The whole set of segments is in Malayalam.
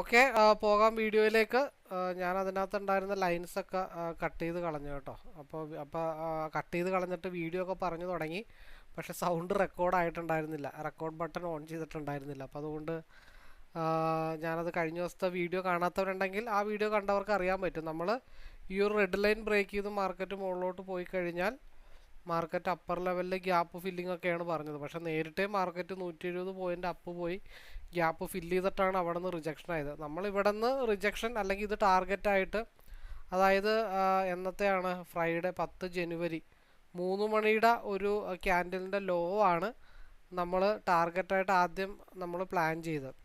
ഓക്കെ പോകാം വീഡിയോയിലേക്ക്. ഞാൻ അതിനകത്ത് ഉണ്ടായിരുന്ന ലൈൻസൊക്കെ കട്ട് ചെയ്ത് കളഞ്ഞു കേട്ടോ. അപ്പോൾ അപ്പോൾ കട്ട് ചെയ്ത് കളഞ്ഞിട്ട് വീഡിയോ ഒക്കെ പറഞ്ഞു തുടങ്ങി. പക്ഷേ സൗണ്ട് റെക്കോർഡ് ആയിട്ടുണ്ടായിരുന്നില്ല. റെക്കോർഡ് ബട്ടൺ ഓൺ ചെയ്തിട്ടുണ്ടായിരുന്നില്ല. അപ്പോൾ അതുകൊണ്ട് ഞാനത് കഴിഞ്ഞ ദിവസത്തെ വീഡിയോ കാണാത്തവരുണ്ടെങ്കിൽ ആ വീഡിയോ കണ്ടവർക്ക് അറിയാൻ പറ്റും. നമ്മൾ ഈ ഒരു റെഡ് ലൈൻ ബ്രേക്ക് ചെയ്ത് മാർക്കറ്റ് മുകളിലോട്ട് പോയി കഴിഞ്ഞാൽ മാർക്കറ്റ് അപ്പർ ലെവലിൽ ഗ്യാപ്പ് ഫില്ലിംഗ് ഒക്കെയാണ് പറഞ്ഞത്. പക്ഷേ നേരിട്ടേ മാർക്കറ്റ് നൂറ്റി എഴുപത് പോയിന്റ് അപ്പ് പോയി. ഗ്യാപ്പ് ഫില്ല് ചെയ്തിട്ടാണ് അവിടെ നിന്ന് റിജക്ഷൻ ആയത്. നമ്മൾ ഇവിടെ നിന്ന് റിജക്ഷൻ അല്ലെങ്കിൽ ഇത് ടാർഗറ്റായിട്ട് അതായത് എന്നത്തെയാണ്? ഫ്രൈഡേ പത്ത് ജനുവരി മൂന്ന് മണിയുടെ ഒരു ക്യാൻഡലിന്റെ ലോ ആണ് നമ്മൾ ടാർഗറ്റായിട്ട് ആദ്യം നമ്മൾ പ്ലാൻ ചെയ്തത്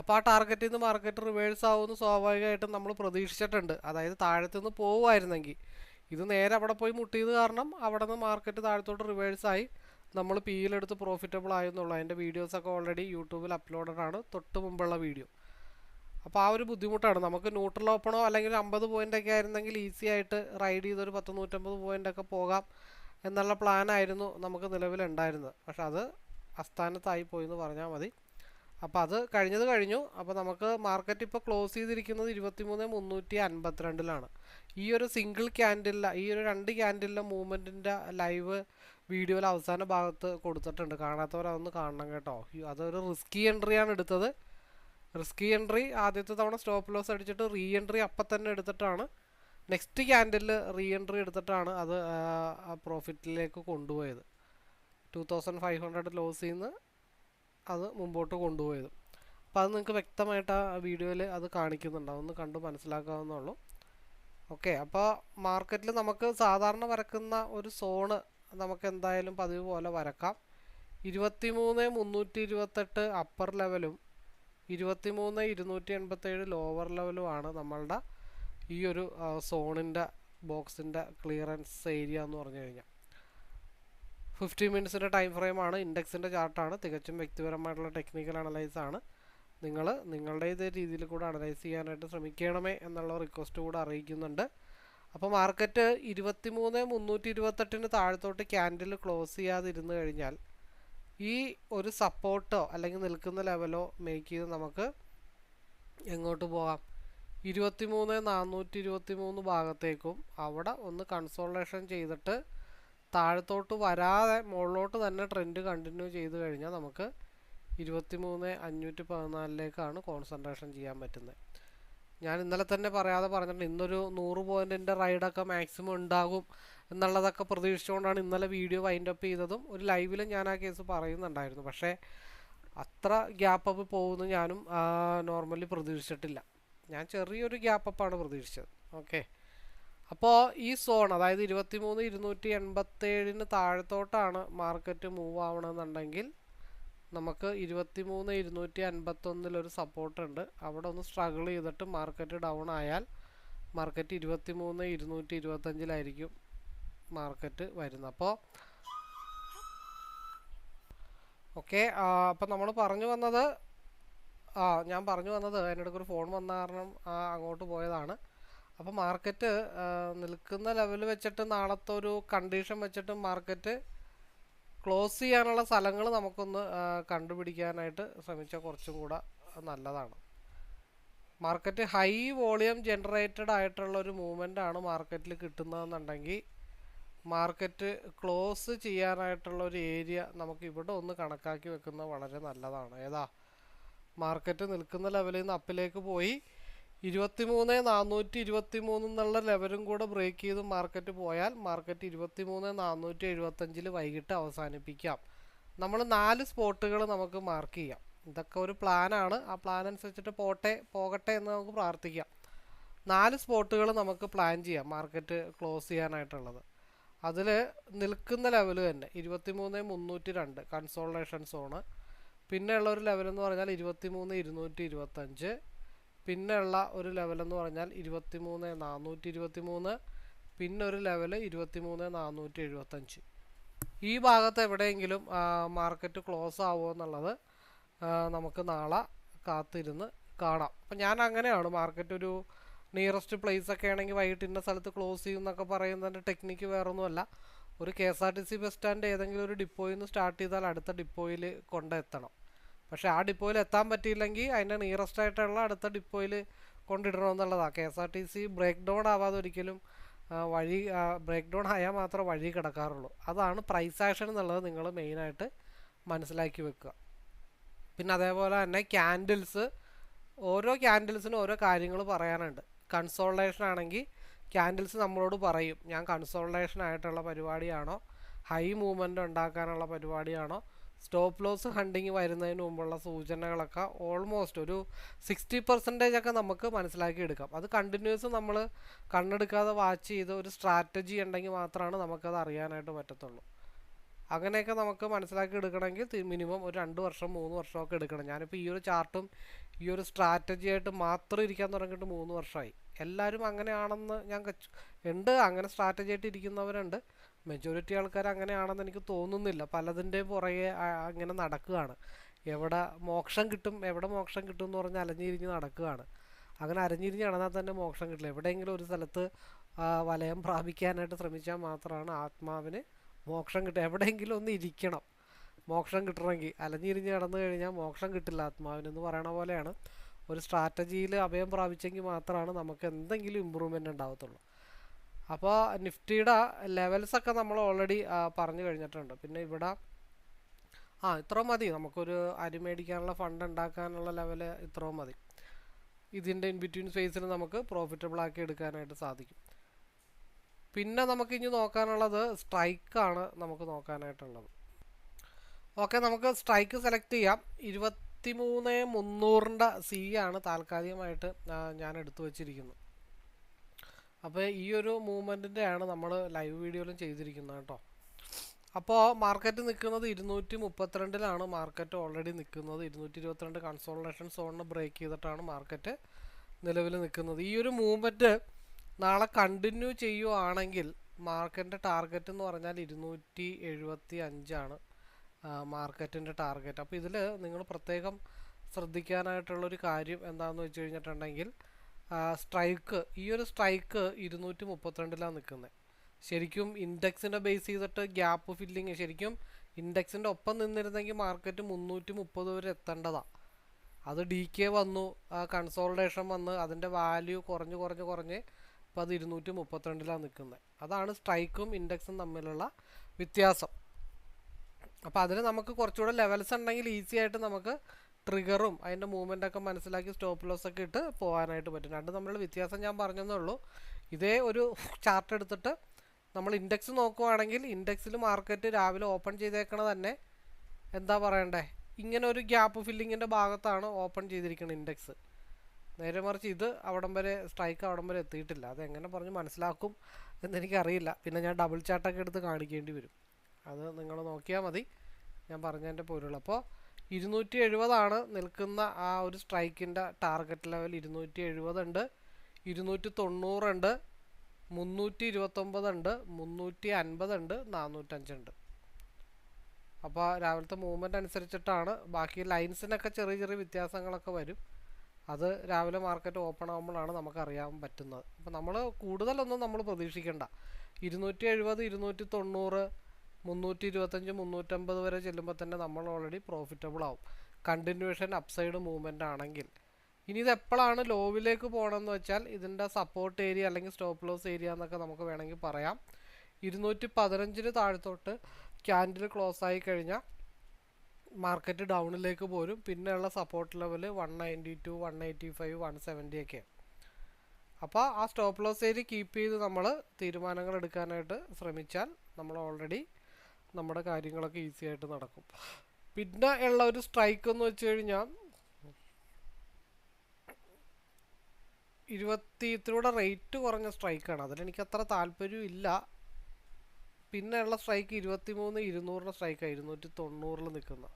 അപ്പോൾ ആ ടാർഗറ്റിൽ നിന്ന് മാർക്കറ്റ് റിവേഴ്സ് ആവുമെന്ന് സ്വാഭാവികമായിട്ടും നമ്മൾ പ്രതീക്ഷിച്ചിട്ടുണ്ട്. അതായത് താഴത്തു നിന്ന് പോകുമായിരുന്നെങ്കിൽ ഇത് നേരെ അവിടെ പോയി മുട്ടിയത് കാരണം അവിടെ നിന്ന് മാർക്കറ്റ് താഴത്തോട്ട് റിവേഴ്സ് ആയി. നമ്മൾ പി യിലെടുത്ത് പ്രോഫിറ്റബിൾ ആയെന്നുള്ളൂ അതിന്റെ വീഡിയോസൊക്കെ ഓൾറെഡി യൂട്യൂബിൽ അപ്ലോഡഡ് ആണ്. തൊട്ട് മുമ്പുള്ള വീഡിയോ അപ്പോൾ ആ ഒരു ബുദ്ധിമുട്ടാണ്. നമുക്ക് ന്യൂട്രൽ ഓപ്പണോ അല്ലെങ്കിൽ അമ്പത് പോയിന്റ് ഒക്കെ ആയിരുന്നെങ്കിൽ ഈസി ആയിട്ട് റൈഡ് ചെയ്തൊരു പത്ത് നൂറ്റമ്പത് പോയിന്റ് ഒക്കെ പോകാം എന്നുള്ള പ്ലാൻ ആയിരുന്നു നമുക്ക് നിലവിലുണ്ടായിരുന്നത് പക്ഷെ അത് അസ്ഥാനത്തായി പോയി എന്ന് പറഞ്ഞാൽ മതി. അപ്പോൾ അത് കഴിഞ്ഞത് കഴിഞ്ഞു. അപ്പോൾ നമുക്ക് മാർക്കറ്റ് ഇപ്പോൾ ക്ലോസ് ചെയ്തിരിക്കുന്നത് ഇരുപത്തിമൂന്ന് മുന്നൂറ്റി അൻപത്തിരണ്ടിലാണ് ഈ ഒരു സിംഗിൾ ക്യാൻഡിലെ ഈ ഒരു രണ്ട് ക്യാൻഡിലെ മൂവ്മെന്റിന്റെ ലൈവ് വീഡിയോയിൽ അവസാന ഭാഗത്ത് കൊടുത്തിട്ടുണ്ട്. കാണാത്തവർ അതൊന്ന് കാണണം കേട്ടോ. അതൊരു റിസ്കി എൻട്രിയാണ് എടുത്തത്. റിസ്കി എൻട്രി ആദ്യത്തെ തവണ സ്റ്റോപ്പ് ലോസ് അടിച്ചിട്ട് റീ എൻട്രി അപ്പം തന്നെ എടുത്തിട്ടാണ്. നെക്സ്റ്റ് ക്യാൻഡിൽ റീ എൻട്രി എടുത്തിട്ടാണ് അത് പ്രോഫിറ്റിലേക്ക് കൊണ്ടുപോയത്. ടു തൗസൻഡ് ഫൈവ് ഹൺഡ്രഡ് ലോസിൽ നിന്ന് അത് മുമ്പോട്ട് കൊണ്ടുപോയത്. അപ്പോൾ അത് നിങ്ങൾക്ക് വ്യക്തമായിട്ട് ആ വീഡിയോയിൽ അത് കാണിക്കുന്നുണ്ട്. അതൊന്ന് കണ്ട് മനസ്സിലാക്കാവുന്നുള്ളൂ ഓക്കെ അപ്പോൾ മാർക്കറ്റിൽ നമുക്ക് സാധാരണ വരക്കുന്ന ഒരു സോണ് നമുക്ക് എന്തായാലും പതിവ് പോലെ വരക്കാം. ഇരുപത്തി മൂന്ന് മുന്നൂറ്റി ഇരുപത്തെട്ട് അപ്പർ ലെവലും ഇരുപത്തി മൂന്ന് ഇരുന്നൂറ്റി എൺപത്തേഴ് ലോവർ ലെവലുമാണ് നമ്മളുടെ ഈ ഒരു സോണിന്റെ ബോക്സിന്റെ ക്ലിയറൻസ് ഏരിയ എന്ന് പറഞ്ഞു കഴിഞ്ഞാൽ. ഫിഫ്റ്റി മിനിറ്റ്സിന്റെ ടൈം ഫ്രെയിമാണ് ഇൻഡെക്സിന്റെ ചാർട്ടാണ് തികച്ചും വ്യക്തിപരമായിട്ടുള്ള ടെക്നിക്കൽ അനലൈസ് ആണ്. നിങ്ങൾ നിങ്ങളുടെ രീതിയിൽ കൂടെ അനലൈസ് ചെയ്യാനായിട്ട് ശ്രമിക്കണമേ എന്നുള്ള റിക്വസ്റ്റ് കൂടെ അറിയിക്കുന്നുണ്ട്. അപ്പോൾ മാർക്കറ്റ് ഇരുപത്തിമൂന്ന് മുന്നൂറ്റി ഇരുപത്തെട്ടിന് താഴത്തോട്ട് ക്യാൻഡിൽ ക്ലോസ് ചെയ്യാതിരുന്നു കഴിഞ്ഞാൽ ഈ ഒരു സപ്പോർട്ടോ അല്ലെങ്കിൽ നിൽക്കുന്ന ലെവലോ മേക്ക് ചെയ്ത് നമുക്ക് എങ്ങോട്ട് പോകാം ഇരുപത്തിമൂന്ന് നാനൂറ്റി ഇരുപത്തി മൂന്ന് ഭാഗത്തേക്കും അവിടെ ഒന്ന് കൺസോൾട്ടേഷൻ ചെയ്തിട്ട് താഴത്തോട്ട് വരാതെ മുകളിലോട്ട് തന്നെ ട്രെൻഡ് കണ്ടിന്യൂ ചെയ്ത് കഴിഞ്ഞാൽ നമുക്ക് ഇരുപത്തിമൂന്ന് അഞ്ഞൂറ്റി പതിനാലിലേക്കാണ് കോൺസെൻട്രേഷൻ ചെയ്യാൻ പറ്റുന്നത്. ഞാൻ ഇന്നലെ തന്നെ പറയാതെ പറഞ്ഞിട്ടുണ്ട് ഇന്നൊരു നൂറ് പോയിന്റിന്റെ റൈഡൊക്കെ മാക്സിമം ഉണ്ടാകും എന്നുള്ളതൊക്കെ പ്രതീക്ഷിച്ചുകൊണ്ടാണ് ഇന്നലെ വീഡിയോ വൈൻഡ് അപ്പ് ചെയ്തതും. ഒരു ലൈവിലും ഞാൻ ആ കേസ് പറയുന്നുണ്ടായിരുന്നു. പക്ഷേ അത്ര ഗ്യാപ്പ് അപ്പ് പോകുമെന്ന് ഞാനും നോർമലി പ്രതീക്ഷിച്ചിട്ടില്ല. ഞാൻ ചെറിയൊരു ഗ്യാപ്പ് അപ്പാണ് പ്രതീക്ഷിച്ചത്. ഓക്കെ അപ്പോൾ ഈ സോൺ അതായത് ഇരുപത്തിമൂന്ന് ഇരുന്നൂറ്റി എൺപത്തേഴിന് താഴത്തോട്ടാണ് മാർക്കറ്റ് മൂവ് ആവണമെന്നുണ്ടെങ്കിൽ നമുക്ക് ഇരുപത്തി മൂന്ന് ഇരുന്നൂറ്റി അൻപത്തൊന്നിലൊരു സപ്പോർട്ട് ഉണ്ട് അവിടെ ഒന്ന് സ്ട്രഗിൾ ചെയ്തിട്ട് മാർക്കറ്റ് ഡൗൺ ആയാൽ മാർക്കറ്റ് ഇരുപത്തി മൂന്ന് ഇരുന്നൂറ്റി ഇരുപത്തഞ്ചിലായിരിക്കും മാർക്കറ്റ് വരുന്നത് അപ്പോൾ ഓക്കെ അപ്പം നമ്മൾ പറഞ്ഞു വന്നത് ആ ഞാൻ പറഞ്ഞു വന്നത് അതിനിടയ്ക്ക് ഒരു ഫോൺ വന്ന കാരണം അങ്ങോട്ട് പോയതാണ്. അപ്പോൾ മാർക്കറ്റ് നിൽക്കുന്ന ലെവൽ വെച്ചിട്ട് നാളത്തെ ഒരു കണ്ടീഷൻ വെച്ചിട്ട് മാർക്കറ്റ് ക്ലോസ് ചെയ്യാനുള്ള സ്ഥലങ്ങൾ നമുക്കൊന്ന് കണ്ടുപിടിക്കാനായിട്ട് ശ്രമിച്ചാൽ കുറച്ചും കൂടെ നല്ലതാണ്. മാർക്കറ്റ് ഹൈ വോളിയം ജനറേറ്റഡ് ആയിട്ടുള്ള ഒരു മൂവ്മെന്റ് ആണ് മാർക്കറ്റിൽ കിട്ടുന്നതെന്നുണ്ടെങ്കിൽ മാർക്കറ്റ് ക്ലോസ് ചെയ്യാനായിട്ടുള്ള ഒരു ഏരിയ നമുക്ക് ഇവിടെ ഒന്ന് കണക്കാക്കി വെക്കുന്നത് വളരെ നല്ലതാണ്. ഏതാ? മാർക്കറ്റ് നിൽക്കുന്ന ലെവലിൽ നിന്ന് അപ്പിലേക്ക് പോയി ഇരുപത്തിമൂന്ന് നാനൂറ്റി ഇരുപത്തി മൂന്ന് എന്നുള്ള ലെവലും കൂടെ ബ്രേക്ക് ചെയ്ത് മാർക്കറ്റ് പോയാൽ മാർക്കറ്റ് ഇരുപത്തിമൂന്ന് നാനൂറ്റി എഴുപത്തഞ്ചിൽ വൈകിട്ട് അവസാനിപ്പിക്കാം. നമ്മൾ നാല് സ്പോട്ടുകൾ നമുക്ക് മാർക്ക് ചെയ്യാം. ഇതൊക്കെ ഒരു പ്ലാനാണ് ആ പ്ലാൻ അനുസരിച്ചിട്ട് പോട്ടെ പോകട്ടെ എന്ന് നമുക്ക് പ്രാർത്ഥിക്കാം. നാല് സ്പോട്ടുകൾ നമുക്ക് പ്ലാൻ ചെയ്യാം മാർക്കറ്റ് ക്ലോസ് ചെയ്യാനായിട്ടുള്ളത്. അതിൽ നിൽക്കുന്ന ലെവൽ തന്നെ ഇരുപത്തിമൂന്ന് മുന്നൂറ്റി രണ്ട് കൺസോൾട്ടേഷൻ സോണ് പിന്നെ ഉള്ള ഒരു ലെവൽ എന്ന് പറഞ്ഞാൽ ഇരുപത്തിമൂന്ന് ഇരുന്നൂറ്റി ഇരുപത്തഞ്ച് പിന്നെ ഉള്ള ഒരു ലെവൽ എന്ന് പറഞ്ഞാൽ ഇരുപത്തിമൂന്ന് നാനൂറ്റി ഇരുപത്തി മൂന്ന് പിന്നെ ഒരു ഇരുപത്തി മൂന്ന് നാനൂറ്റി എഴുപത്തഞ്ച് ഈ ഭാഗത്ത് എവിടെയെങ്കിലും മാർക്കറ്റ് ക്ലോസ് ആവുമോ എന്നുള്ളത് നമുക്ക് നാളെ കാത്തിരുന്ന് കാണാം. അപ്പം ഞാൻ അങ്ങനെയാണ് മാർക്കറ്റ് ഒരു നിയറസ്റ്റ് പ്ലേസ് ഒക്കെ ആണെങ്കിൽ വൈകിട്ട് ഇന്ന സ്ഥലത്ത് ക്ലോസ് ചെയ്യും എന്നൊക്കെ പറയുന്നതിന്റെ ടെക്നിക്ക് വേറൊന്നുമല്ല. ഒരു K S R T C bus stand ഏതെങ്കിലും ഒരു ഡിപ്പോയിൽ നിന്ന് സ്റ്റാർട്ട് ചെയ്താൽ അടുത്ത ഡിപ്പോയിൽ കൊണ്ടെത്തണം. പക്ഷേ ആ ഡിപ്പോയിൽ എത്താൻ പറ്റിയില്ലെങ്കിൽ അതിന്റെ നിയറസ്റ്റ് ആയിട്ടുള്ള അടുത്ത ഡിപ്പോയിൽ കൊണ്ടിടണമെന്നുള്ളതാണ് K S R T C break down ആവാതെ ഒരിക്കലും വഴി ബ്രേക്ക് ഡൗൺ ആയാൽ മാത്രമേ വഴി കിടക്കാറുള്ളൂ. അതാണ് പ്രൈസ് ആക്ഷൻ എന്നുള്ളത് നിങ്ങൾ മെയിനായിട്ട് മനസ്സിലാക്കി വെക്കുക. പിന്നെ അതേപോലെ തന്നെ ക്യാൻഡിൽസ് ഓരോ ക്യാൻഡിൽസിനും ഓരോ കാര്യങ്ങൾ പറയാനുണ്ട്. കൺസോൾട്ടേഷൻ ആണെങ്കിൽ ക്യാൻഡിൽസ് നമ്മളോട് പറയും ഞാൻ കൺസോൾട്ടേഷൻ ആയിട്ടുള്ള പരിപാടിയാണോ? ഹൈ മൂവ്മെന്റ് ഉണ്ടാക്കാനുള്ള പരിപാടിയാണോ? സ്റ്റോപ്പ് ലോസ് ഹണ്ടിങ് വരുന്നതിന് മുമ്പുള്ള സൂചനകളൊക്കെ ഓൾമോസ്റ്റ് ഒരു സിക്സ്റ്റി പെർസെന്റേജ് ഒക്കെ നമുക്ക് മനസ്സിലാക്കി എടുക്കാം. അത് കണ്ടിന്യൂസ് നമ്മൾ കണ്ണെടുക്കാതെ വാച്ച് ചെയ്ത് ഒരു സ്ട്രാറ്റജി ഉണ്ടെങ്കിൽ മാത്രമാണ് നമുക്കത് അറിയാനായിട്ട് പറ്റത്തുള്ളൂ. അങ്ങനെയൊക്കെ നമുക്ക് മനസ്സിലാക്കി എടുക്കണമെങ്കിൽ മിനിമം ഒരു രണ്ട് വർഷം മൂന്ന് വർഷമൊക്കെ എടുക്കണം. ഞാനിപ്പോൾ ഈ ഒരു ചാർട്ടും ഈ ഒരു സ്ട്രാറ്റജി ആയിട്ട് മാത്രം ഇരിക്കാൻ തുടങ്ങിയിട്ട് മൂന്ന് വർഷമായി. എല്ലാവരും അങ്ങനെയാണെന്ന് ഞാൻ ഉണ്ട് അങ്ങനെ സ്ട്രാറ്റജി ആയിട്ട് ഇരിക്കുന്നവരുണ്ട്. മെജോറിറ്റി ആൾക്കാർ അങ്ങനെയാണെന്ന് എനിക്ക് തോന്നുന്നില്ല. പലതിന്റെയും പുറകെ അങ്ങനെ നടക്കുകയാണ്. എവിടെ മോക്ഷം കിട്ടും എവിടെ മോക്ഷം കിട്ടും എന്ന് പറഞ്ഞ് അലഞ്ഞിരിഞ്ഞ് നടക്കുകയാണ്. അങ്ങനെ അരഞ്ഞിരിഞ്ഞ് നടന്നാൽ തന്നെ മോക്ഷം കിട്ടില്ല. എവിടെയെങ്കിലും ഒരു സ്ഥലത്ത് വലയം പ്രാപിക്കാനായിട്ട് ശ്രമിച്ചാൽ മാത്രമാണ് ആത്മാവിന് മോക്ഷം കിട്ടുക. എവിടെയെങ്കിലും ഒന്ന് ഇരിക്കണം. മോക്ഷം കിട്ടണമെങ്കിൽ. അലഞ്ഞിരിഞ്ഞ് നടന്നു കഴിഞ്ഞാൽ മോക്ഷം കിട്ടില്ല ആത്മാവിനെന്ന് പറയണ പോലെയാണ്. ഒരു സ്ട്രാറ്റജിയിൽ അഭയം പ്രാപിച്ചെങ്കിൽ മാത്രമാണ് നമുക്ക് എന്തെങ്കിലും ഇമ്പ്രൂവ്മെന്റ് ഉണ്ടാവത്തുള്ളൂ. അപ്പോൾ നിഫ്റ്റിയുടെ ലെവൽസൊക്കെ നമ്മൾ ഓൾറെഡി പറഞ്ഞു കഴിഞ്ഞിട്ടുണ്ട്. പിന്നെ ഇവിടെ ആ ഇത്രയും മതി. നമുക്കൊരു അരി മേടിക്കാനുള്ള ഫണ്ട് ഉണ്ടാക്കാനുള്ള ലെവൽ ഇത്രയും മതി. ഇതിന്റെ ഇൻ ബിറ്റ്വീൻ സ്പേസിൽ നമുക്ക് പ്രോഫിറ്റബിൾ ആക്കി എടുക്കാനായിട്ട് സാധിക്കും. പിന്നെ നമുക്ക് ഇനി നോക്കാനുള്ളത് സ്ട്രൈക്കാണ് നമുക്ക് നോക്കാനായിട്ടുള്ളത്. ഓക്കെ നമുക്ക് സ്ട്രൈക്ക് സെലക്ട് ചെയ്യാം. ഇരുപത്തി മൂന്ന് മുന്നൂറിന്റെ സി ആണ് താൽക്കാലികമായിട്ട് ഞാൻ എടുത്തു വച്ചിരിക്കുന്നത്. അപ്പോൾ ഈ ഒരു മൂവ്മെന്റിന്റെ ആണ് നമ്മൾ ലൈവ് വീഡിയോയിലും ചെയ്തിരിക്കുന്നത് കേട്ടോ. അപ്പോൾ മാർക്കറ്റ് നിൽക്കുന്നത് ഇരുന്നൂറ്റി മുപ്പത്തിരണ്ടിലാണ് മാർക്കറ്റ് ഓൾറെഡി നിൽക്കുന്നത് ഇരുന്നൂറ്റി ഇരുപത്തിരണ്ട് കൺസോൾട്ടേഷൻ സോണിന് ബ്രേക്ക് ചെയ്തിട്ടാണ് മാർക്കറ്റ് നിലവിൽ നിൽക്കുന്നത് ഈ ഒരു മൂവ്മെന്റ് നാളെ കണ്ടിന്യൂ ചെയ്യുവാണെങ്കിൽ മാർക്കറ്റിന്റെ ടാർഗറ്റ് എന്ന് പറഞ്ഞാൽ ഇരുന്നൂറ്റി എഴുപത്തി അഞ്ചാണ് മാർക്കറ്റിന്റെ ടാർഗറ്റ് അപ്പോൾ ഇതിൽ നിങ്ങൾ പ്രത്യേകം ശ്രദ്ധിക്കാനായിട്ടുള്ളൊരു കാര്യം എന്താണെന്ന് വെച്ച് കഴിഞ്ഞിട്ടുണ്ടെങ്കിൽ സ്ട്രൈക്ക് ഈ ഒരു സ്ട്രൈക്ക് ഇരുന്നൂറ്റി മുപ്പത്തിരണ്ടിലാണ് നിൽക്കുന്നത് ശരിക്കും ഇൻഡെക്സിന്റെ ബേസ് ചെയ്തിട്ട് ഗ്യാപ്പ് ഫില്ലിങ് ശരിക്കും ഇൻഡെക്സിന്റെ ഒപ്പം നിന്നിരുന്നെങ്കിൽ മാർക്കറ്റ് മുന്നൂറ്റി മുപ്പത് വരെ എത്തേണ്ടതാണ് അത് ഡി കെ വന്നു കൺസോൾട്ടേഷൻ വന്ന് അതിന്റെ വാല്യൂ കുറഞ്ഞ് കുറഞ്ഞ് കുറഞ്ഞ് ഇപ്പോൾ അത് ഇരുന്നൂറ്റി മുപ്പത്തിരണ്ടിലാണ് നിൽക്കുന്നത് അതാണ് സ്ട്രൈക്കും ഇൻഡെക്സും തമ്മിലുള്ള വ്യത്യാസം. അപ്പോൾ അതിന് നമുക്ക് കുറച്ചുകൂടെ ലെവൽസ് ഉണ്ടെങ്കിൽ ഈസി ആയിട്ട് നമുക്ക് ട്രിഗറും അതിന്റെ മൂവ്മെന്റ് ഒക്കെ മനസ്സിലാക്കി സ്റ്റോപ്പ് ലോസ് ഒക്കെ ഇട്ട് പോകാനായിട്ട് പറ്റും. രണ്ട് തമ്മിലുള്ള വ്യത്യാസം ഞാൻ പറഞ്ഞതേ ഇതേ ഒരു ചാർട്ട് എടുത്തിട്ട് നമ്മൾ ഇൻഡെക്സ് നോക്കുവാണെങ്കിൽ ഇൻഡെക്സിൽ മാർക്കറ്റ് രാവിലെ ഓപ്പൺ ചെയ്തേക്കണത് തന്നെ എന്താ പറയണ്ടേ? ഇങ്ങനെ ഒരു ഗ്യാപ്പ് ഫില്ലിങ്ങിന്റെ ഭാഗത്താണ് ഓപ്പൺ ചെയ്തിരിക്കുന്നത് ഇൻഡെക്സ്. നേരെ മറിച്ച് ഇത് അവിടം വരെ സ്ട്രൈക്ക് അവിടം വരെ എത്തിയിട്ടില്ല. അത് എങ്ങനെ പറഞ്ഞ് മനസ്സിലാക്കും എന്നെനിക്കറിയില്ല. പിന്നെ ഞാൻ ഡബിൾ ചാർട്ടൊക്കെ എടുത്ത് കാണിക്കേണ്ടി വരും. അത് നിങ്ങൾ നോക്കിയാൽ മതി. ഞാൻ പറഞ്ഞതിന്റെ പോലുള്ളൂ അപ്പോൾ ഇരുന്നൂറ്റി എഴുപതാണ് നിൽക്കുന്ന ആ ഒരു സ്ട്രൈക്കിന്റെ ടാർഗറ്റ് ലെവൽ. ഇരുന്നൂറ്റി എഴുപതുണ്ട് ഇരുന്നൂറ്റി തൊണ്ണൂറുണ്ട് മുന്നൂറ്റി ഇരുപത്തൊമ്പതുണ്ട് മുന്നൂറ്റി അൻപതുണ്ട് നാനൂറ്റഞ്ചുണ്ട് അപ്പോൾ രാവിലത്തെ മൂവ്മെന്റ് അനുസരിച്ചിട്ടാണ് ബാക്കി ലൈൻസിനൊക്കെ ചെറിയ ചെറിയ വ്യത്യാസങ്ങളൊക്കെ വരും. അത് രാവിലെ മാർക്കറ്റ് ഓപ്പൺ ആകുമ്പോഴാണ് നമുക്കറിയാൻ പറ്റുന്നത്. അപ്പോൾ നമ്മൾ കൂടുതലൊന്നും നമ്മൾ പ്രതീക്ഷിക്കേണ്ട. ഇരുന്നൂറ്റി എഴുപത് ഇരുന്നൂറ്റി തൊണ്ണൂറ് മുന്നൂറ്റി ഇരുപത്തഞ്ച് മുന്നൂറ്റമ്പത് വരെ ചെല്ലുമ്പോൾ തന്നെ നമ്മൾ ഓൾറെഡി പ്രോഫിറ്റബിൾ ആവും. കണ്ടിന്യൂഷൻ അപ്സൈഡ് മൂവ്മെന്റ് ആണെങ്കിൽ. ഇനി ഇത് എപ്പോഴാണ് ലോവിലേക്ക് പോകണമെന്ന് വെച്ചാൽ ഇതിന്റെ സപ്പോർട്ട് ഏരിയ അല്ലെങ്കിൽ സ്റ്റോപ്പ് ലോസ് ഏരിയ എന്നൊക്കെ നമുക്ക് വേണമെങ്കിൽ പറയാം. ഇരുന്നൂറ്റി പതിനഞ്ചിന് താഴത്തോട്ട് ക്യാൻഡിൽ ക്ലോസ് ആയി കഴിഞ്ഞാൽ മാർക്കറ്റ് ഡൗണിലേക്ക് പോരും. പിന്നെയുള്ള support level one ninety two one eighty five one seventy ഒക്കെ. അപ്പോൾ ആ സ്റ്റോപ്പ് ലോസ് ഏരിയ കീപ്പ് ചെയ്ത് നമ്മൾ തീരുമാനങ്ങൾ എടുക്കാനായിട്ട് ശ്രമിച്ചാൽ നമ്മൾ ഓൾറെഡി നമ്മുടെ കാര്യങ്ങളൊക്കെ ഈസി ആയിട്ട് നടക്കും. പിന്നെ ഉള്ള ഒരു സ്ട്രൈക്ക് എന്ന് വെച്ച് കഴിഞ്ഞാൽ ഇരുപത്തി ഇത്തിലൂടെ റേറ്റ് കുറഞ്ഞ സ്ട്രൈക്കാണ് അതിലെനിക്ക് അത്ര താല്പര്യം ഇല്ല. പിന്നെ ഉള്ള സ്ട്രൈക്ക് ഇരുപത്തി മൂന്ന് ഇരുന്നൂറിന്റെ സ്ട്രൈക്കാണ് ഇരുന്നൂറ്റി തൊണ്ണൂറിൽ നിൽക്കുന്ന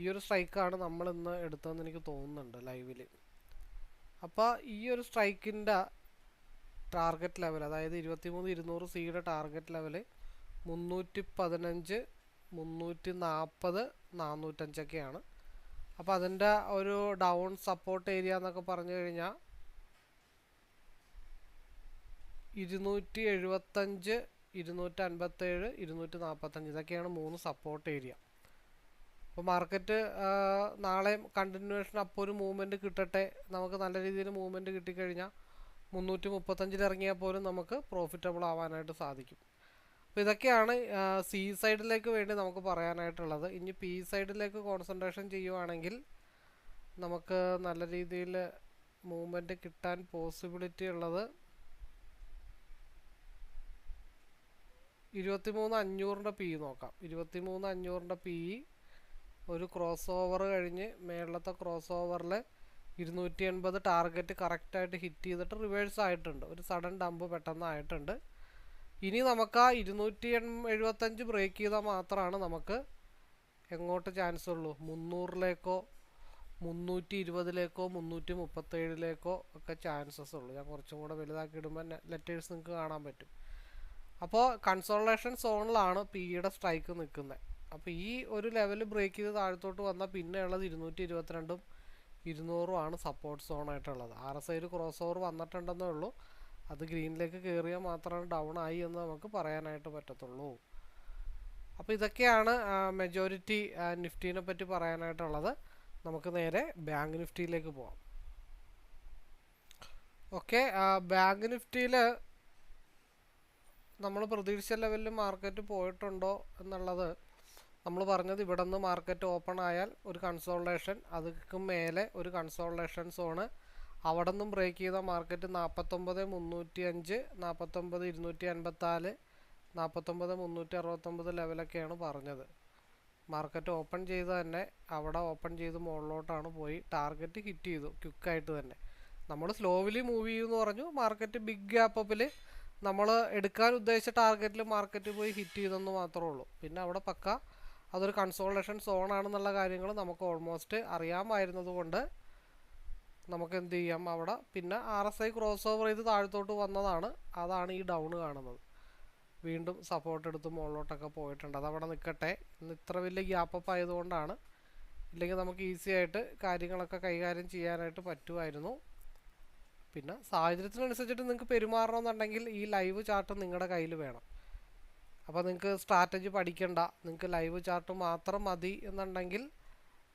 ഈ ഒരു സ്ട്രൈക്കാണ് നമ്മൾ ഇന്ന് എടുത്തതെന്ന് എനിക്ക് തോന്നുന്നുണ്ട് ലൈവിൽ അപ്പോൾ ഈ ഒരു സ്ട്രൈക്കിന്റെ ടാർഗറ്റ് ലെവൽ അതായത് ഇരുപത്തി മൂന്ന് ഇരുന്നൂറ് സിയുടെ ടാർഗറ്റ് ലെവൽ മുന്നൂറ്റി പതിനഞ്ച് മുന്നൂറ്റി നാൽപ്പത് നാനൂറ്റഞ്ചൊക്കെയാണ് അപ്പോൾ അതിന്റെ ഒരു ഡൗൺ സപ്പോർട്ട് ഏരിയ എന്നൊക്കെ പറഞ്ഞു കഴിഞ്ഞാൽ ഇരുന്നൂറ്റി എഴുപത്തഞ്ച് ഇരുന്നൂറ്റി അൻപത്തേഴ് ഇരുന്നൂറ്റി നാൽപ്പത്തഞ്ച് ഇതൊക്കെയാണ് മൂന്ന് സപ്പോർട്ട് ഏരിയ അപ്പോൾ മാർക്കറ്റ് നാളെ കണ്ടിന്യൂഷൻ അപ്പോൾ ഒരു മൂവ്മെന്റ് കിട്ടട്ടെ നമുക്ക് നല്ല രീതിയിൽ മൂവ്മെന്റ് കിട്ടിക്കഴിഞ്ഞാൽ മുന്നൂറ്റി മുപ്പത്തഞ്ചിൽ ഇറങ്ങിയാൽ പോലും നമുക്ക് പ്രോഫിറ്റബിൾ ആവാനായിട്ട് സാധിക്കും. അപ്പോൾ ഇതൊക്കെയാണ് സി സൈഡിലേക്ക് വേണ്ടി നമുക്ക് പറയാനായിട്ടുള്ളത്. ഇനി പി സൈഡിലേക്ക് കോൺസെൻട്രേഷൻ ചെയ്യുവാണെങ്കിൽ നമുക്ക് നല്ല രീതിയിൽ മൂവ്മെന്റ് കിട്ടാൻ പോസിബിലിറ്റി ഉള്ളത് ഇരുപത്തിമൂന്ന് അഞ്ഞൂറിന്റെ പി നോക്കാം. ഇരുപത്തിമൂന്ന് അഞ്ഞൂറിന്റെ പി ഒരു ക്രോസ് ഓവർ കഴിഞ്ഞ് മേളത്തെ ക്രോസ് ഓവറിൽ ഇരുന്നൂറ്റി എൺപത് ടാർഗറ്റ് കറക്റ്റായിട്ട് ഹിറ്റ് ചെയ്തിട്ട് റിവേഴ്സ് ആയിട്ടുണ്ട്. ഒരു സഡൻ ഡംപ് പെട്ടെന്ന് ആയിട്ടുണ്ട് ഇനി നമുക്ക് ആ ഇരുന്നൂറ്റി എഴുപത്തഞ്ച് ബ്രേക്ക് ചെയ്താൽ മാത്രമാണ് നമുക്ക് എങ്ങോട്ട് ചാൻസ് ഉള്ളൂ. മുന്നൂറിലേക്കോ മുന്നൂറ്റി ഇരുപതിലേക്കോ മുന്നൂറ്റി മുപ്പത്തേഴിലേക്കോ ഒക്കെ ചാൻസസ് ഉള്ളൂ. ഞാൻ കുറച്ചും കൂടെ വലുതാക്കി ഇടുമ്പോൾ ലെറ്റേഴ്സ് നിങ്ങൾക്ക് കാണാൻ പറ്റും. അപ്പോൾ കൺസോളേഷൻ സോണിലാണ് പിയുടെ സ്ട്രൈക്ക് നിൽക്കുന്നത് അപ്പോൾ ഈ ഒരു ലെവൽ ബ്രേക്ക് ചെയ്ത് താഴത്തോട്ട് വന്നാൽ പിന്നെ ഉള്ളത് ഇരുന്നൂറ്റി ഇരുപത്തിരണ്ടും ഇരുന്നൂറും ആണ് സപ്പോർട്ട് സോണായിട്ടുള്ളത് ആർ എസ് ഐയിൽ ക്രോസ് ഓവർ വന്നിട്ടുണ്ടെന്നേ ഉള്ളൂ. അത് ഗ്രീനിലേക്ക് കയറിയാൽ മാത്രമാണ് ഡൗൺ ആയി എന്ന് നമുക്ക് പറയാനായിട്ട് പറ്റത്തുള്ളൂ. അപ്പോൾ ഇതൊക്കെയാണ് മെജോറിറ്റി നിഫ്റ്റീനെ പറ്റി പറയാനായിട്ടുള്ളത്. നമുക്ക് നേരെ ബാങ്ക് നിഫ്റ്റിയിലേക്ക് പോവാം. ഓക്കെ ബാങ്ക് നിഫ്റ്റിയിൽ നമ്മൾ പ്രതീക്ഷിച്ച ലെവലിൽ മാർക്കറ്റ് പോയിട്ടുണ്ടോ എന്നുള്ളത് നമ്മൾ പറഞ്ഞത് ഇവിടെ നിന്ന് മാർക്കറ്റ് ഓപ്പൺ ആയാൽ ഒരു കൺസോൾട്ടേഷൻ അതിക്ക് മേലെ ഒരു കൺസോൾട്ടേഷൻ സോണ് അവിടെ നിന്നും ബ്രേക്ക് ചെയ്ത മാർക്കറ്റ് നാൽപ്പത്തൊമ്പത് മുന്നൂറ്റി അഞ്ച് നാൽപ്പത്തൊമ്പത് ഇരുന്നൂറ്റി അൻപത്താൽ നാൽപ്പത്തൊമ്പത് മുന്നൂറ്റി അറുപത്തൊമ്പത് ലെവലൊക്കെയാണ് പറഞ്ഞത്. മാർക്കറ്റ് ഓപ്പൺ ചെയ്ത് തന്നെ അവിടെ ഓപ്പൺ ചെയ്ത് മുകളിലോട്ടാണ് പോയി ടാർഗറ്റ് ഹിറ്റ് ചെയ്തു ക്വിക്കായിട്ട് തന്നെ. നമ്മൾ സ്ലോവിലി മൂവ് ചെയ്യുമെന്ന് പറഞ്ഞു. മാർക്കറ്റ് ബിഗ് ഗ്യാപ്പ് അപ്പിൽ നമ്മൾ എടുക്കാൻ ഉദ്ദേശിച്ച ടാർഗറ്റിൽ മാർക്കറ്റ് പോയി ഹിറ്റ് ചെയ്തെന്ന് മാത്രമേ ഉള്ളൂ. പിന്നെ അവിടെ പക്ക അതൊരു കൺസോളേഷൻ സോൺ ആണെന്നുള്ള കാര്യങ്ങൾ നമുക്ക് ഓൾമോസ്റ്റ് അറിയാമായിരുന്നത് കൊണ്ട് നമുക്ക് എന്ത് ചെയ്യാം അവിടെ. പിന്നെ R S I cross over ചെയ്ത് താഴത്തോട്ട് വന്നതാണ്. അതാണ് ഈ ഡൗൺ കാണുന്നത്. വീണ്ടും സപ്പോർട്ട് എടുത്ത് മുകളിലോട്ടൊക്കെ പോയിട്ടുണ്ട്. അതവിടെ നിൽക്കട്ടെ. ഇന്ന് ഇത്ര വലിയ ഗ്യാപ്പ് അപ്പ് ആയതുകൊണ്ടാണ്. ഇല്ലെങ്കിൽ നമുക്ക് ഈസി ആയിട്ട് കാര്യങ്ങളൊക്കെ കൈകാര്യം ചെയ്യാനായിട്ട് പറ്റുമായിരുന്നു. പിന്നെ സാഹചര്യത്തിനനുസരിച്ചിട്ട് നിങ്ങൾക്ക് പെരുമാറണമെന്നുണ്ടെങ്കിൽ ഈ ലൈവ് ചാർട്ട് നിങ്ങളുടെ കയ്യിൽ വേണം. അപ്പോൾ നിങ്ങൾക്ക് സ്ട്രാറ്റജി പഠിക്കണ്ട. നിങ്ങൾക്ക് ലൈവ് ചാർട്ട് മാത്രം മതി എന്നുണ്ടെങ്കിൽ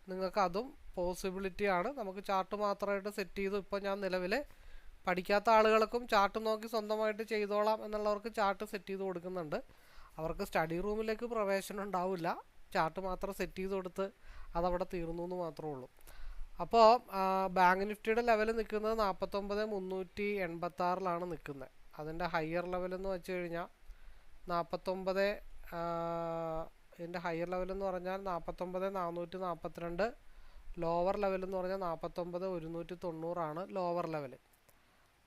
നിങ്ങൾക്ക് അതും പോസിബിലിറ്റി ആണ്. നമുക്ക് ചാർട്ട് മാത്രമായിട്ട് സെറ്റ് ചെയ്തു. ഇപ്പോൾ ഞാൻ നിലവിൽ പഠിക്കാത്ത ആളുകൾക്കും ചാർട്ട് നോക്കി സ്വന്തമായിട്ട് ചെയ്തോളാം എന്നുള്ളവർക്ക് ചാർട്ട് സെറ്റ് ചെയ്ത് കൊടുക്കുന്നുണ്ട്. അവർക്ക് സ്റ്റഡി റൂമിലേക്ക് പ്രവേശനം ഉണ്ടാവില്ല. ചാർട്ട് മാത്രം സെറ്റ് ചെയ്ത് കൊടുത്ത് അതവിടെ തീർന്നു എന്ന് മാത്രമേ ഉള്ളൂ. അപ്പോൾ ബാങ്ക് നിഫ്റ്റിയുടെ ലെവൽ നിൽക്കുന്നത് നാൽപ്പത്തൊമ്പത് മുന്നൂറ്റി എൺപത്താറിലാണ് നിൽക്കുന്നത്. അതിന്റെ ഹയർ ലെവലെന്ന് വെച്ച് കഴിഞ്ഞാൽ നാൽപ്പത്തൊമ്പത് ഇതിന്റെ ഹയർ ലെവൽ എന്ന് പറഞ്ഞാൽ നാൽപ്പത്തൊമ്പത് നാനൂറ്റി നാൽപ്പത്തിരണ്ട് ലോവർ ലെവൽ എന്ന് പറഞ്ഞാൽ നാൽപ്പത്തൊമ്പത് ഒരുന്നൂറ്റി തൊണ്ണൂറാണ് ലോവർ ലെവൽ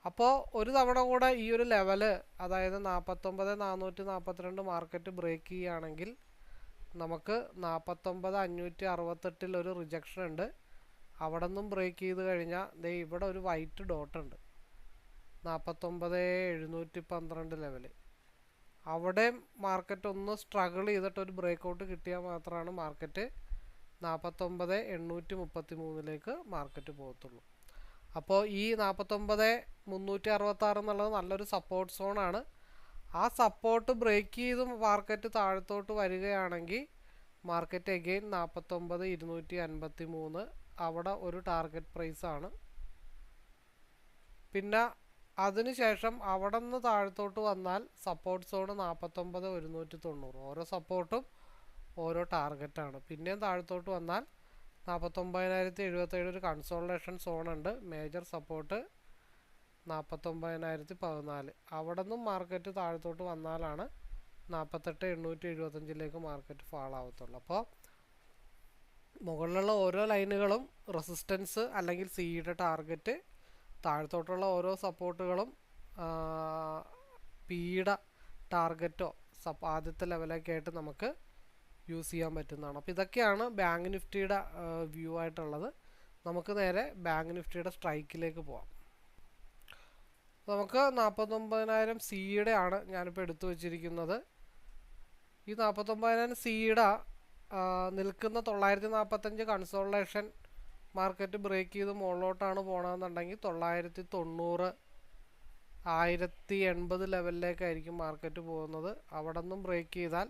അപ്പോൾ ഒരു തവണ കൂടെ ഈ ഒരു ലെവൽ അതായത് നാൽപ്പത്തൊമ്പത് നാനൂറ്റി നാൽപ്പത്തിരണ്ട് മാർക്കറ്റ് ബ്രേക്ക് ചെയ്യുകയാണെങ്കിൽ നമുക്ക് നാൽപ്പത്തൊമ്പത് അഞ്ഞൂറ്റി അറുപത്തെട്ടിൽ ഒരു റിജക്ഷൻ ഉണ്ട്. അവിടെ നിന്നും ബ്രേക്ക് ചെയ്ത് കഴിഞ്ഞാൽ ദേ ഇവിടെ ഒരു വൈറ്റ് ഡോട്ട് ഉണ്ട്. നാൽപ്പത്തൊമ്പത് എഴുന്നൂറ്റി പന്ത്രണ്ട് ലെവൽ അവിടെ മാർക്കറ്റ് ഒന്ന് സ്ട്രഗിൾ ചെയ്തിട്ട് ഒരു ബ്രേക്ക് ഔട്ട് കിട്ടിയാൽ മാത്രമാണ് മാർക്കറ്റ് നാൽപ്പത്തൊമ്പത് എണ്ണൂറ്റി മുപ്പത്തി മൂന്നിലേക്ക് മാർക്കറ്റ് പോകത്തുള്ളൂ. അപ്പോൾ ഈ നാൽപ്പത്തൊമ്പത് മുന്നൂറ്റി അറുപത്താറ് എന്നുള്ളത് നല്ലൊരു സപ്പോർട്ട് സോണാണ് ആ സപ്പോർട്ട് ബ്രേക്ക് ചെയ്ത് മാർക്കറ്റ് താഴത്തോട്ട് വരികയാണെങ്കിൽ മാർക്കറ്റ് എഗെയിൻ നാൽപ്പത്തൊമ്പത് ഇരുന്നൂറ്റി അൻപത്തി മൂന്ന് അവിടെ ഒരു ടാർഗറ്റ് പ്രൈസാണ് പിന്നെ അതിനുശേഷം അവിടെ നിന്ന് താഴത്തോട്ട് വന്നാൽ സപ്പോർട്ട് സോൺ നാൽപ്പത്തൊമ്പത് ഒരുന്നൂറ്റി തൊണ്ണൂറ് ഓരോ സപ്പോർട്ടും ഓരോ ടാർഗറ്റാണ് പിന്നെയും താഴത്തോട്ട് വന്നാൽ നാൽപ്പത്തൊമ്പതിനായിരത്തി എഴുപത്തേഴ് ഒരു കൺസോൾട്ടേഷൻ സോണുണ്ട് മേജർ സപ്പോർട്ട് നാൽപ്പത്തൊമ്പതിനായിരത്തി പതിനാല് അവിടെ നിന്നും മാർക്കറ്റ് താഴത്തോട്ട് വന്നാലാണ് നാൽപ്പത്തെട്ട് എണ്ണൂറ്റി എഴുപത്തഞ്ചിലേക്ക് മാർക്കറ്റ് ഫാൾ ആവത്തുള്ളൂ. അപ്പോൾ മുകളിലുള്ള ഓരോ ലൈനുകളും റെസിസ്റ്റൻസ് അല്ലെങ്കിൽ സിയുടെ ടാർഗറ്റ് താഴത്തോട്ടുള്ള ഓരോ സപ്പോർട്ടുകളും പിയുടെ ടാർഗറ്റോ സപ്പ് ആദ്യത്തെ ലെവലൊക്കെ ആയിട്ട് നമുക്ക് യൂസ് ചെയ്യാൻ പറ്റുന്നതാണ്. അപ്പോൾ ഇതൊക്കെയാണ് ബാങ്ക് നിഫ്റ്റിയുടെ വ്യൂ ആയിട്ടുള്ളത്. നമുക്ക് നേരെ ബാങ്ക് നിഫ്റ്റിയുടെ സ്ട്രൈക്കിലേക്ക് പോവാം. നമുക്ക് നാൽപ്പത്തൊമ്പതിനായിരം സിയുടെ ആണ് ഞാനിപ്പോൾ എടുത്തു വച്ചിരിക്കുന്നത്. ഈ നാൽപ്പത്തൊമ്പതിനായിരം സിയുടെ നിൽക്കുന്ന തൊള്ളായിരത്തി നാൽപ്പത്തഞ്ച് കൺസോളേഷൻ മാർക്കറ്റ് ബ്രേക്ക് ചെയ്ത് മുകളിലോട്ടാണ് പോകണമെന്നുണ്ടെങ്കിൽ തൊള്ളായിരത്തി തൊണ്ണൂറ് ആയിരത്തി എൺപത് ലെവലിലേക്കായിരിക്കും മാർക്കറ്റ് പോകുന്നത്. അവിടെ നിന്നും ബ്രേക്ക് ചെയ്താൽ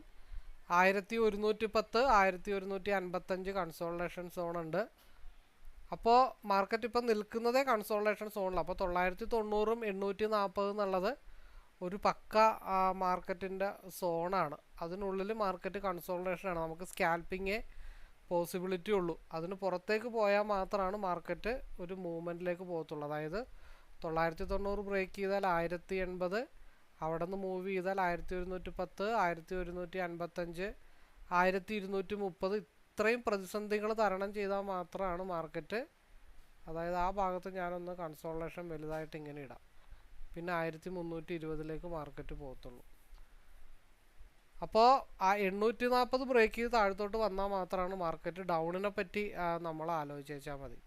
ആയിരത്തി ഒരുന്നൂറ്റി പത്ത് ആയിരത്തി ഒരുന്നൂറ്റി അൻപത്തഞ്ച് കൺസോളേഷൻ സോണുണ്ട് അപ്പോൾ മാർക്കറ്റ് ഇപ്പം നിൽക്കുന്നതേ കൺസോളേഷൻ സോണിലാണ് അപ്പോൾ തൊള്ളായിരത്തി തൊണ്ണൂറും എണ്ണൂറ്റി നാൽപ്പത് എന്നുള്ളത് ഒരു പക്ക മാർക്കറ്റിന്റെ സോണാണ് അതിനുള്ളിൽ മാർക്കറ്റ് കൺസോൾട്ടേഷനാണ് നമുക്ക് സ്കാൽപ്പിങ്ങേ പോസിബിലിറ്റി ഉള്ളൂ. അതിന് പുറത്തേക്ക് പോയാൽ മാത്രമാണ് മാർക്കറ്റ് ഒരു മൂവ്മെന്റിലേക്ക് പോകത്തുള്ളൂ. അതായത് തൊള്ളായിരത്തി തൊണ്ണൂറ് ബ്രേക്ക് ചെയ്താൽ ആയിരത്തി എൺപത് അവിടെ നിന്ന് മൂവ് ചെയ്താൽ ആയിരത്തി ഒരുന്നൂറ്റി പത്ത് ആയിരത്തി ഒരുന്നൂറ്റി അൻപത്തഞ്ച് ആയിരത്തി ഇരുന്നൂറ്റി മുപ്പത് ഇത്രയും പ്രതിസന്ധികൾ തരണം ചെയ്താൽ മാത്രമാണ് മാർക്കറ്റ് അതായത് ആ ഭാഗത്ത് ഞാനൊന്ന് കൺസോളേഷൻ വലുതായിട്ട് ഇങ്ങനെ ഇടാം. പിന്നെ ആയിരത്തി മുന്നൂറ്റി ഇരുപതിലേക്ക് മാർക്കറ്റ് പോകത്തുള്ളൂ. അപ്പോൾ ആ എണ്ണൂറ്റി നാൽപ്പത് ബ്രേക്ക് ചെയ്ത് താഴത്തോട്ട് വന്നാൽ മാത്രമാണ് മാർക്കറ്റ് ഡൗണിനെ പറ്റി നമ്മൾ ആലോചിച്ച് വെച്ചാൽ മതി.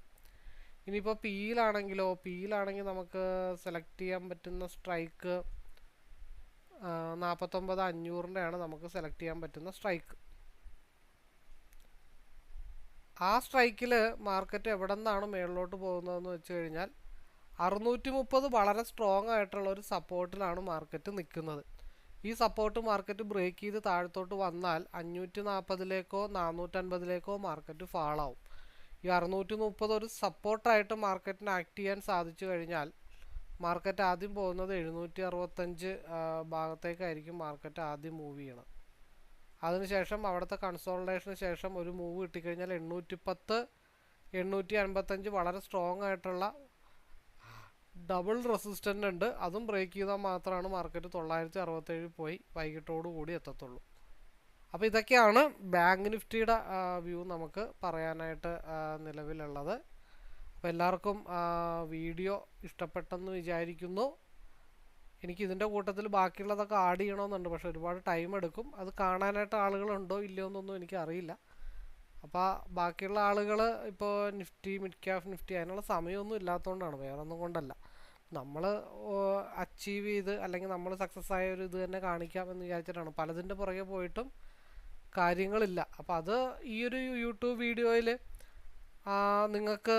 ഇനിയിപ്പോൾ പിയിലാണെങ്കിലോ പിയിലാണെങ്കിൽ നമുക്ക് സെലക്ട് ചെയ്യാൻ പറ്റുന്ന സ്ട്രൈക്ക് നാൽപ്പത്തൊമ്പത് അഞ്ഞൂറിന്റെയാണ് നമുക്ക് സെലക്ട് ചെയ്യാൻ പറ്റുന്ന സ്ട്രൈക്ക് ആ സ്ട്രൈക്കിൽ മാർക്കറ്റ് എവിടെ നിന്നാണ് മേളിലോട്ട് പോകുന്നതെന്ന് വെച്ച് കഴിഞ്ഞാൽ അറുന്നൂറ്റി മുപ്പത് വളരെ സ്ട്രോങ് ആയിട്ടുള്ള ഒരു സപ്പോർട്ടിലാണ് മാർക്കറ്റ് നിൽക്കുന്നത് ഈ സപ്പോർട്ട് മാർക്കറ്റ് ബ്രേക്ക് ചെയ്ത് താഴത്തോട്ട് വന്നാൽ അഞ്ഞൂറ്റി നാൽപ്പതിലേക്കോ നാനൂറ്റൻപതിലേക്കോ മാർക്കറ്റ് ഫാളാവും. ഈ അറുന്നൂറ്റി മുപ്പത് ഒരു സപ്പോർട്ടായിട്ട് മാർക്കറ്റിന് ആക്ട് ചെയ്യാൻ സാധിച്ചു കഴിഞ്ഞാൽ മാർക്കറ്റ് ആദ്യം പോകുന്നത് എഴുന്നൂറ്റി അറുപത്തഞ്ച് ഭാഗത്തേക്കായിരിക്കും മാർക്കറ്റ് ആദ്യം മൂവ് ചെയ്യണം. അതിനുശേഷം അവിടുത്തെ കൺസോൾട്ടേഷന് ശേഷം ഒരു മൂവ് കിട്ടിക്കഴിഞ്ഞാൽ എണ്ണൂറ്റി പത്ത് എണ്ണൂറ്റി അൻപത്തഞ്ച് വളരെ സ്ട്രോങ് ആയിട്ടുള്ള ഡബിൾ റെസിസ്റ്റന്റ് ഉണ്ട്. അതും ബ്രേക്ക് ചെയ്താൽ മാത്രമാണ് മാർക്കറ്റ് തൊള്ളായിരത്തി അറുപത്തേഴ് പോയി വൈകിട്ടോടു കൂടി എത്തത്തുള്ളൂ. അപ്പോൾ ഇതൊക്കെയാണ് ബാങ്ക് നിഫ്റ്റിയുടെ വ്യൂ നമുക്ക് പറയാനായിട്ട് നിലവിലുള്ളത്. അപ്പോൾ എല്ലാവർക്കും വീഡിയോ ഇഷ്ടപ്പെട്ടെന്ന് വിചാരിക്കുന്നു. എനിക്ക് ഇതിന്റെ കൂട്ടത്തിൽ ബാക്കിയുള്ളതൊക്കെ ആഡ് ചെയ്യണമെന്നുണ്ട്. പക്ഷെ ഒരുപാട് ടൈം എടുക്കും. അത് കാണാനായിട്ട് ആളുകളുണ്ടോ ഇല്ലയോ എന്നൊന്നും എനിക്ക് അറിയില്ല. അപ്പോൾ ബാക്കിയുള്ള ആളുകൾ ഇപ്പോൾ നിഫ്റ്റി മിഡ് ക്യാഫ് നിഫ്റ്റി അതിനുള്ള സമയമൊന്നും ഇല്ലാത്തതുകൊണ്ടാണ്. വേറെ ഒന്നും കൊണ്ടല്ല. നമ്മൾ അച്ചീവ് ചെയ്ത് അല്ലെങ്കിൽ നമ്മൾ സക്സസ് ആയ ഒരു ഇത് തന്നെ കാണിക്കാം എന്ന് വിചാരിച്ചിട്ടാണ്. പലതിന്റെ പുറകെ പോയിട്ടും കാര്യങ്ങളില്ല. അപ്പോൾ അത് ഈ ഒരു യൂട്യൂബ് വീഡിയോയിൽ നിങ്ങൾക്ക്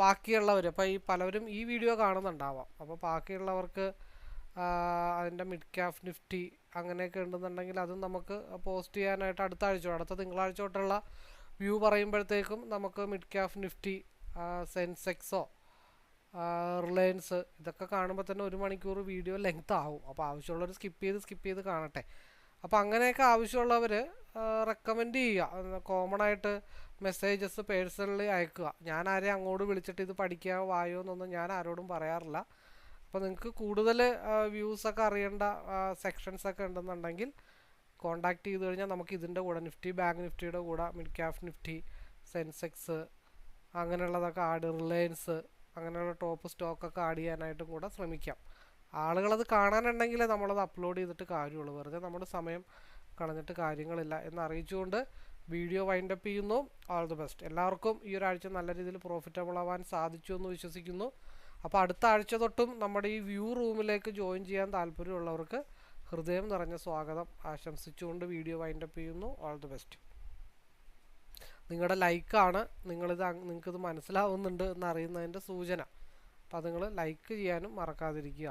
ബാക്കിയുള്ളവർ അപ്പോൾ ഈ പലവരും ഈ വീഡിയോ കാണുന്നുണ്ടാവാം. അപ്പോൾ ബാക്കിയുള്ളവർക്ക് അതിന്റെ മിഡ് ക്യാഫ് നിഫ്റ്റി അങ്ങനെയൊക്കെ ഉണ്ടെന്നുണ്ടെങ്കിൽ അതും നമുക്ക് പോസ്റ്റ് ചെയ്യാനായിട്ട് അടുത്ത ആഴ്ച അടുത്ത തിങ്കളാഴ്ച തൊട്ടുള്ള വ്യൂ പറയുമ്പോഴത്തേക്കും നമുക്ക് മിഡ് ക്യാഫ് നിഫ്റ്റി സെൻസെക്സോ റിലയൻസ്. ഇതൊക്കെ കാണുമ്പോൾ തന്നെ ഒരു മണിക്കൂർ വീഡിയോ ലെങ്ത് ആവും. അപ്പോൾ ആവശ്യമുള്ളവർ സ്കിപ്പ് ചെയ്ത് സ്കിപ്പ് ചെയ്ത് കാണട്ടെ. അപ്പോൾ അങ്ങനെയൊക്കെ ആവശ്യമുള്ളവർ റെക്കമെൻഡ് ചെയ്യുക. കോമൺ ആയിട്ട് മെസ്സേജസ് പേഴ്സണലി അയക്കുക. ഞാൻ ആരെയും അങ്ങോട്ട് വിളിച്ചിട്ട് ഇത് പഠിക്കാൻ വായോ എന്നൊന്നും ഞാൻ ആരോടും പറയാറില്ല. അപ്പോൾ നിങ്ങൾക്ക് കൂടുതൽ വ്യൂസൊക്കെ അറിയേണ്ട സെക്ഷൻസ് ഒക്കെ ഉണ്ടെന്നുണ്ടെങ്കിൽ കോണ്ടാക്ട് ചെയ്ത് കഴിഞ്ഞാൽ നമുക്ക് ഇതിന്റെ കൂടെ നിഫ്റ്റി ബാങ്ക് നിഫ്റ്റിയുടെ കൂടെ മിഡ് ക്യാഫ് നിഫ്റ്റി സെൻസെക്സ് അങ്ങനെയുള്ളതൊക്കെ ആഡ് റിലയൻസ് അങ്ങനെയുള്ള ടോപ്പ് സ്റ്റോക്കൊക്കെ ആഡ് ചെയ്യാനായിട്ടും കൂടെ ശ്രമിക്കാം. ആളുകളത് കാണാനുണ്ടെങ്കിലേ നമ്മളത് അപ്ലോഡ് ചെയ്തിട്ട് കാര്യമുള്ളൂ. വെറുതെ നമ്മുടെ സമയം കളഞ്ഞിട്ട് കാര്യങ്ങളില്ല എന്ന് അറിയിച്ചുകൊണ്ട് വീഡിയോ വൈൻഡപ്പ് ചെയ്യുന്നു. ഓൾ ദി ബെസ്റ്റ് എല്ലാവർക്കും ഈ ഒരാഴ്ച നല്ല രീതിയിൽ പ്രോഫിറ്റബിൾ ആവാൻ സാധിച്ചു എന്ന് വിശ്വസിക്കുന്നു. അപ്പോൾ അടുത്ത ആഴ്ച തൊട്ടും നമ്മുടെ ഈ വ്യൂ റൂമിലേക്ക് ജോയിൻ ചെയ്യാൻ താല്പര്യമുള്ളവർക്ക് ഹൃദയം നിറഞ്ഞ സ്വാഗതം. ആശംസിച്ചുകൊണ്ട് വീഡിയോ വൈൻഡപ്പ് ചെയ്യുന്നു. ഓൾ ദി ബെസ്റ്റ് നിങ്ങളുടെ ലൈക്കാണ് നിങ്ങളിത് നിങ്ങൾക്കിത് മനസ്സിലാവുന്നുണ്ട് എന്നറിയുന്നതിന്റെ സൂചന. അപ്പോൾ നിങ്ങൾ ലൈക്ക് ചെയ്യാനും മറക്കാതിരിക്കുക.